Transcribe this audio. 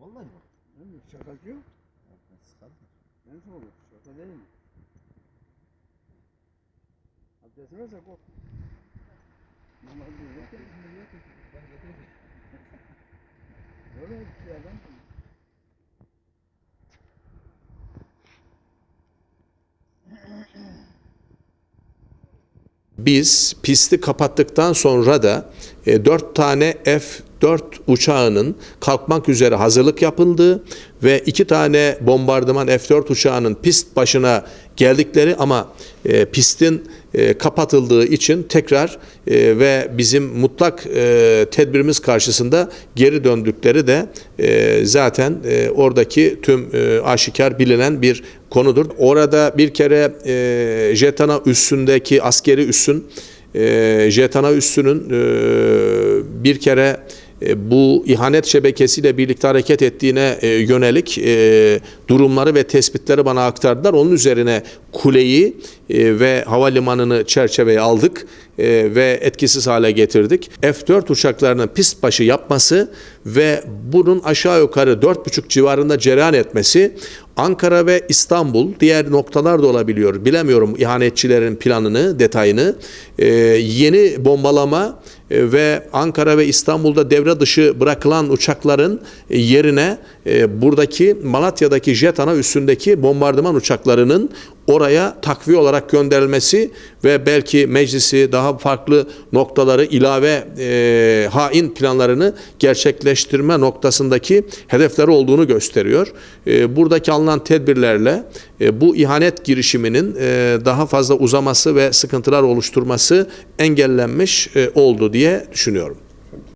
Vallahi bak. Değil mi? Şakası yok. Sıkarım. Nasıl olur? Şaka değil mi? Abdest verse kork. Namaz kılıyorken Öyle bir şey adam. Biz pisti kapattıktan sonra da e, 4 tane F-4 uçağının kalkmak üzere hazırlık yapıldığı ve 2 tane bombardıman F-4 uçağının pist başına geldikleri ama e, pistin e, kapatıldığı için tekrar e, ve bizim mutlak e, tedbirimiz karşısında geri döndükleri de e, zaten e, oradaki tüm e, aşikar bilinen bir konudur. Orada bir kere e, Jetana üssündeki askeri üssün e, Jetana üssünün e, bir kere bu ihanet şebekesiyle birlikte hareket ettiğine e, yönelik e, durumları ve tespitleri bana aktardılar. Onun üzerine kuleyi e, ve havalimanını çerçeveye aldık e, ve etkisiz hale getirdik. F-4 uçaklarının pist başı yapması ve bunun aşağı yukarı 4,5 civarında cereyan etmesi Ankara ve İstanbul diğer noktalar da olabiliyor. Bilemiyorum ihanetçilerin planını, detayını. E, yeni bombalama e, ve Ankara ve İstanbul'da devre dışı bırakılan uçakların e, yerine e, buradaki Malatya'daki jet ana üstündeki bombardıman uçaklarının oraya takviye olarak gönderilmesi ve belki meclisi daha farklı noktaları ilave e, hain planlarını gerçekleştirme noktasındaki hedefleri olduğunu gösteriyor. E, buradaki alınan tedbirlerle e, bu ihanet girişiminin e, daha fazla uzaması ve sıkıntılar oluşturması engellenmiş e, oldu diye düşünüyorum.